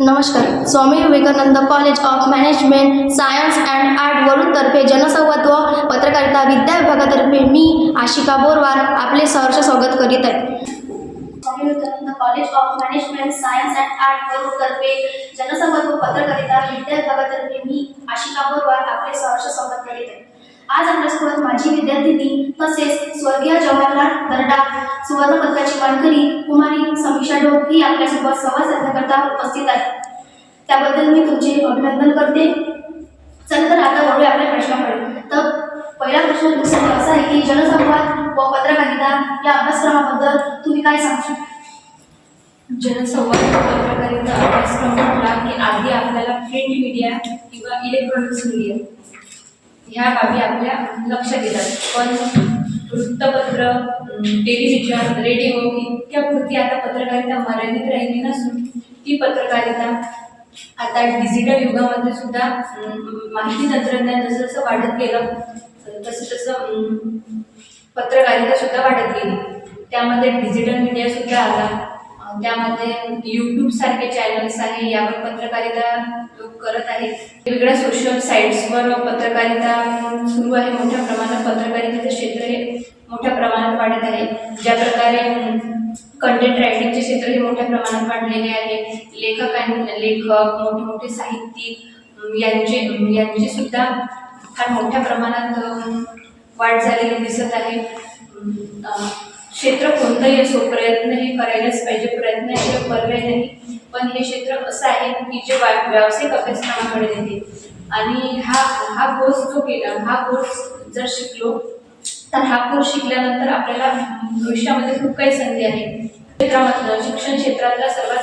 नमस्कार. Swami Vivekanand college of management science and art Warud तर्फे जनसंवाद व पत्रकारिता विद्या विभागातर्फे मी आशिका बोरवार आपले सहर्ष स्वागत करीत आहे. Swami Vivekanand college of management science and art Warud तर्फे जनसंवाद व पत्रकारिता विद्या विभागातर्फे मी आशिका बोरवार आपले सहर्ष स्वागत करीत आहे. आज आपल्यासोबत माझी विद्यार्थिनी तसेच स्वर्गीय जवाहरलाल दर्डा सुवर्ण पदकाची मानकरी कुमारी समीक्षा ढोक ही आपल्यासोबत संवाद साधण्याकरता उपस्थित आहे त्याबद्दल मी तुमचे अभिनंदन करते. चला तर आता वळूया आपल्या प्रश्नाकडे. तर पहिला प्रश्न तुमच्यासाठी असा आहे की जनसंवाद व पत्रकारिता या अभ्यासक्रमाबद्दल तुम्ही काय सांगू जनसंवाद पत्रकारिता अभ्यासक्रम म्हटला की आधी आपल्याला प्रिंट मीडिया किंवा इलेक्ट्रॉनिक्स मीडिया ह्या बाबी आपल्या लक्ष देतात. पण वृत्तपत्र टेलिव्हिजन रेडिओ इतक्यापुरती आता पत्रकारिता मर्यादित राहिली नसून ती पत्रकारिता आता डिजिटल युगामध्ये सुद्धा माहिती तंत्रज्ञान जसं जसं वाढत गेलं तसं तसं पत्रकारिता सुद्धा वाढत गेली. त्यामध्ये डिजिटल मीडिया सुद्धा आला. त्यामध्ये युट्यूब सारखे चॅनल्स आहे यावर पत्रकारिता लोक करत आहेत वेगवेगळ्या सोशल साईट्सवर पत्रकारिता सुरू आहे. मोठ्या प्रमाणात पत्रकारितेचं क्षेत्र हे मोठ्या प्रमाणात वाढत आहे. ज्या प्रकारे कंटेंट रायटिंगचे क्षेत्र हे मोठ्या प्रमाणात वाढलेले आहे. लेखकांनी लेखक मोठे मोठे साहित्यिक यांचे यांची सुद्धा फार मोठ्या प्रमाणात वाढ झालेली दिसत आहे. क्षेत्र कोणतंही असो प्रयत्न हे करायलाच पाहिजे. प्रयत्न पर्याय नाही पण हे क्षेत्र असं आहे की जे व्या- व्यावसायिक अभ्यासक्रमाकडे देते आणि हा हा कोर्स जो केला हा कोर्स जर शिकलो तर हा कोर्स शिकल्यानंतर आपल्याला भविष्यामध्ये खूप काही संधी आहे. क्षेत्रामधलं शिक्षण क्षेत्रातला सर्वात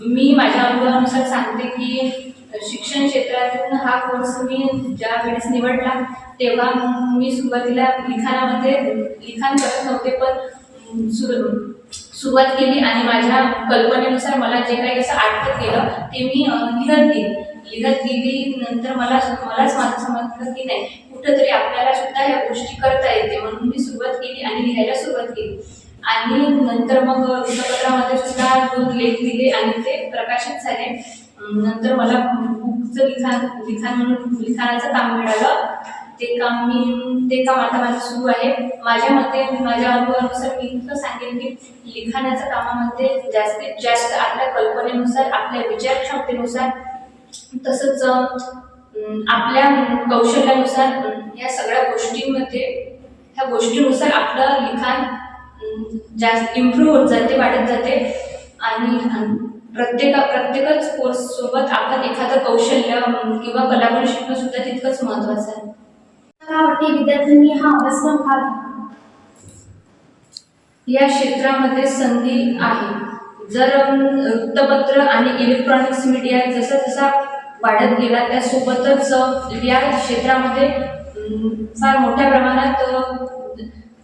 मी माझ्या अनुभवानुसार सांगते की शिक्षण क्षेत्रातून हा कोर्स मी ज्या वेळेस निवडला तेव्हा मी सुरुवातीला लिखाणामध्ये लिखाण करत नव्हते पण सुरू सुरुवात केली आणि माझ्या कल्पनेनुसार मला जे काही असं आठवत केलं ते मी लिहत गेली. लिहत गेली नंतर मला मलाच माझं समजलं की नाही कुठंतरी आपल्याला सुद्धा ह्या गोष्टी करता येते म्हणून मी सुरुवात केली आणि लिहायला सुरुवात केली. आणि नंतर मग वृत्तपत्रामध्ये सुद्धा दोन लेख दिले आणि ते प्रकाशित झाले. नंतर मला बुकचं लिखाण लिखाण म्हणून लिखाणाचं काम मिळालं. ते काम मी ते काम आता माझं सुरू आहे. माझ्या मते माझ्या अनुभवानुसार मी इतकं सांगेन की लिखाणाच्या कामामध्ये जास्तीत जास्त आपल्या कल्पनेनुसार आपल्या विचार क्षमतेनुसार तसंच आपल्या कौशल्यानुसार या सगळ्या गोष्टींमध्ये ह्या गोष्टीनुसार आपलं लिखाण जास्त इम्प्रूव्ह होत जाते वाढत जाते. आणि प्रत्येका प्रत्येकच कोर्स सोबत आपण एखादं कौशल्य किंवा कलागुण शिकणं सुद्धा तितकंच महत्त्वाचं आहे वाटते विद्यार्थ्यांनी हा अभ्यासक्रम? या क्षेत्रामध्ये संधी आहे जर वृत्तपत्र आणि इलेक्ट्रॉनिक्स मीडिया जसा जसा वाढत गेला त्यासोबतच या क्षेत्रामध्ये फार मोठ्या प्रमाणात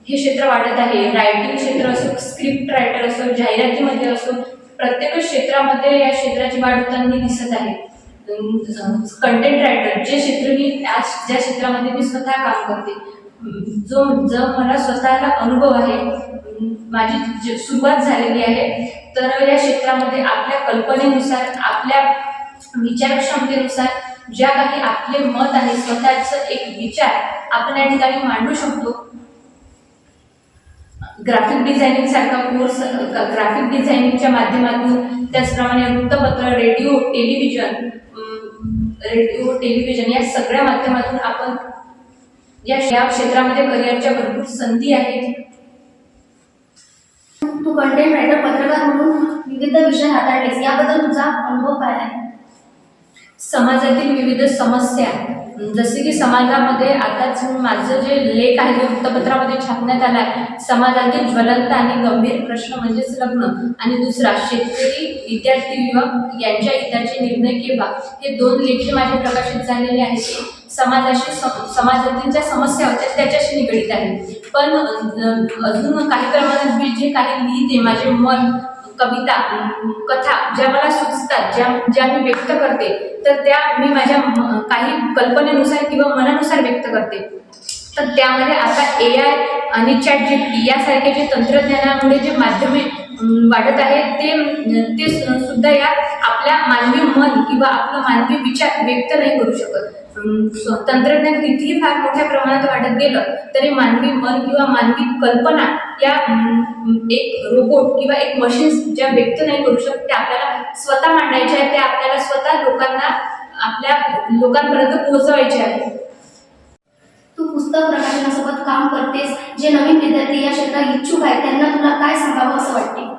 हे क्षेत्र वाढत आहे रायटिंग क्षेत्र असो स्क्रिप्ट रायटर असो जाहिरातीमध्ये असो प्रत्येक क्षेत्रामध्ये या क्षेत्राची वाढ होताना दिसत आहे. कंटेंट रायटर जे क्षेत्र मी ज्या क्षेत्रामध्ये मी स्वतः काम करते जो जो मला स्वतःला अनुभव आहे माझी सुरुवात झालेली आहे तर या क्षेत्रामध्ये आपल्या कल्पनेनुसार आपल्या विचारक्षमतेनुसार ज्या काही आपले मत आहे स्वतःचं एक विचार आपण या ठिकाणी मांडू शकतो. ग्राफिक डिझायनिंग सारखा कोर्स ग्राफिक डिझायनिंगच्या माध्यमातून त्याचप्रमाणे वृत्तपत्र रेडिओ टेलिव्हिजन रेडिओ टेलिव्हिजन या सगळ्या माध्यमातून आपण या या क्षेत्रामध्ये करिअरच्या भरपूर संधी आहेत. तू कंटेंट रायटर पत्रकार म्हणून विविध विषय हाताळलेस याबद्दल तुझा अनुभव काय आहे? समाजातील विविध समस्या. जसे की समाजामध्ये आताच माझं जे लेख आहे ते वृत्तपत्रामध्ये छापण्यात आला आहे समाजातील ज्वलंत आणि गंभीर प्रश्न म्हणजेच लग्न. आणि दुसरा शेतकरी विद्यार्थी युवक यांच्या हिताचे निर्णय किंवा हे दोन लेखी माझे प्रकाशित झालेले आहेत. समाजाशी सम- समाजातील ज्या समस्या होत्या त्याच्याशी निगडीत आहे. पण अजून काही प्रमाणात मी जे काही लिहिते माझे मन कविता कथा ज्या मला सुचतात ज्या ज्या मी व्यक्त करते तर त्या मी माझ्या काही कल्पनेनुसार किंवा मनानुसार व्यक्त करते. तर त्यामध्ये आता ए आय आणि चॅट जी यासारखे जे तंत्रज्ञानामुळे जे माध्यमे वाढत आहेत ते ते सुद्धा या आपल्या मानवी मन किंवा आपला मानवी विचार व्यक्त नाही करू शकत. तंत्रज्ञान कितीही फार मोठ्या प्रमाणात वाढत गेलं तरी मानवी मन किंवा मानवी कल्पना या एक रोबोट किंवा एक मशीन्स ज्या व्यक्त नाही करू शकत त्या आपल्याला स्वतः मांडायच्या आहेत त्या आपल्याला स्वतः लोकांना आपल्या लोकांपर्यंत पोहोचवायचे आहेत. तू पुस्तक प्रकाशनासोबत काम करतेस जे नवीन विद्यार्थी या क्षेत्रात इच्छुक आहेत त्यांना तुला काय सांगावं असं वाटते?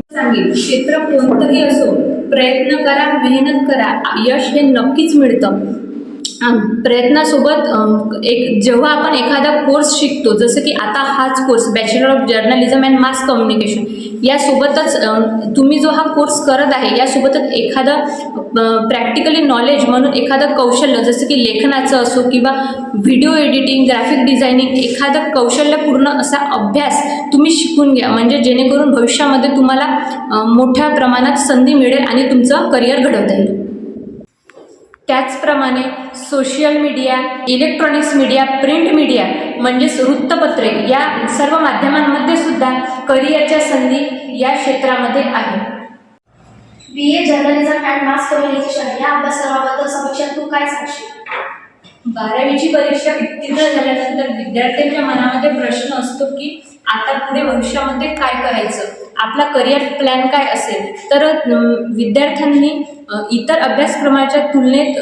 सांगेन क्षेत्र कोणतंही असो प्रयत्न करा मेहनत करा यश हे नक्कीच मिळतं. प्रयत्नासोबत एक जेव्हा आपण एखादा कोर्स शिकतो जसं की आता हाच course bachelor of journalism and mass communication यासोबतच तुम्ही जो हा कोर्स करत आहे यासोबतच एखादं प्रॅक्टिकली नॉलेज म्हणून एखादं कौशल्य जसं की लेखनाचं असो किंवा व्हिडिओ एडिटिंग ग्राफिक डिझायनिंग एखादं कौशल्यपूर्ण असा अभ्यास तुम्ही शिकून घ्या. म्हणजे जेणेकरून भविष्यामध्ये तुम्हाला मोठ्या प्रमाणात संधी मिळेल आणि तुमचं करिअर घडवता येईल. त्याचप्रमाणे social media electronics media print media म्हणजेच वृत्तपत्रे या सर्व माध्यमांमध्ये सुद्धा करिअरच्या संधी या क्षेत्रामध्ये आहेत. B A journalism and mass communication या अभ्यासक्रमाबद्दल समीक्षा तू काय सांगशील? बारावीची परीक्षा उत्तीर्ण झाल्यानंतर विद्यार्थ्यांच्या मनामध्ये प्रश्न असतो की आता पुढे भविष्यामध्ये काय करायचं? आपला करिअर प्लॅन काय असेल तर विद्यार्थ्यांनी इतर अभ्यासक्रमाच्या तुलनेत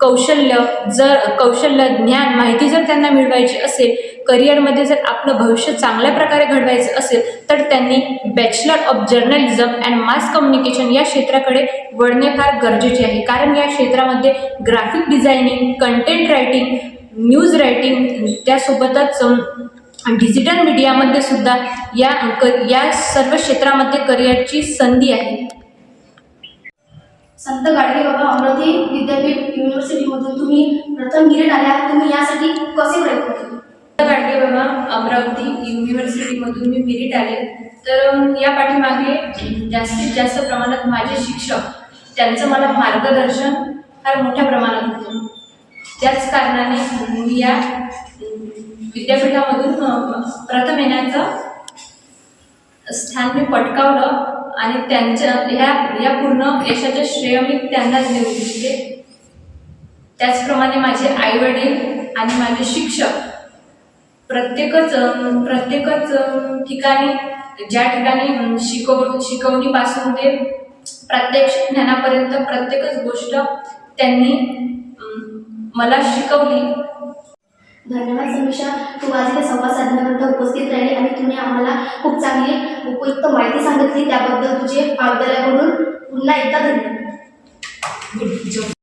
कौशल्य जर कौशल्य ज्ञान माहिती जर त्यांना मिळवायची असेल करिअरमध्ये जर आपलं भविष्य चांगल्या प्रकारे घडवायचं असेल तर त्यांनी bachelor of journalism and mass communication या क्षेत्राकडे वळणे फार गरजेचे आहे. कारण या क्षेत्रामध्ये graphic designing content writing news writing digital digital मीडियामध्ये सुद्धा या क या सर्व क्षेत्रामध्ये करिअरची संधी आहे. संत गाडगे बाबा अमरावती विद्यापीठ युनिव्हर्सिटीमधून तुम्ही प्रथम गिरेट आल्या तुम्ही यासाठी कसे प्रयत्न केले? गाडगे बाबा अमरावती युनिव्हर्सिटीमधून मी मेरिट आले. तर या पाठीमागे जास्तीत जास्त प्रमाणात माझे शिक्षक त्यांचं मला मार्गदर्शन फार मोठ्या प्रमाणात होतं. त्याच कारणाने मी या विद्यापीठामधून प्रथम येण्याचं स्थान मी पटकावलं आणि त्यांच्या ह्या या पूर्ण यशाचे श्रेय मी त्यांनाच देऊ इच्छिते म्हणजे त्याचप्रमाणे माझे आईवडील आणि माझे शिक्षक प्रत्येकच प्रत्येकच ठिकाणी ज्या ठिकाणी शिकव शिकवणीपासून ते प्रत्यक्ष ज्ञानापर्यंत प्रत्येकच गोष्ट त्यांनी मला शिकवली. धन्यवाद समीक्षा. तू आज इथे संवाद साधण्याकरता उपस्थित राहिली आणि तुम्ही आम्हाला खूप चांगली उपयुक्त माहिती सांगितली. त्याबद्दल तुझे महाविद्यालयाकडून पुन्हा एकदा धन्यवाद.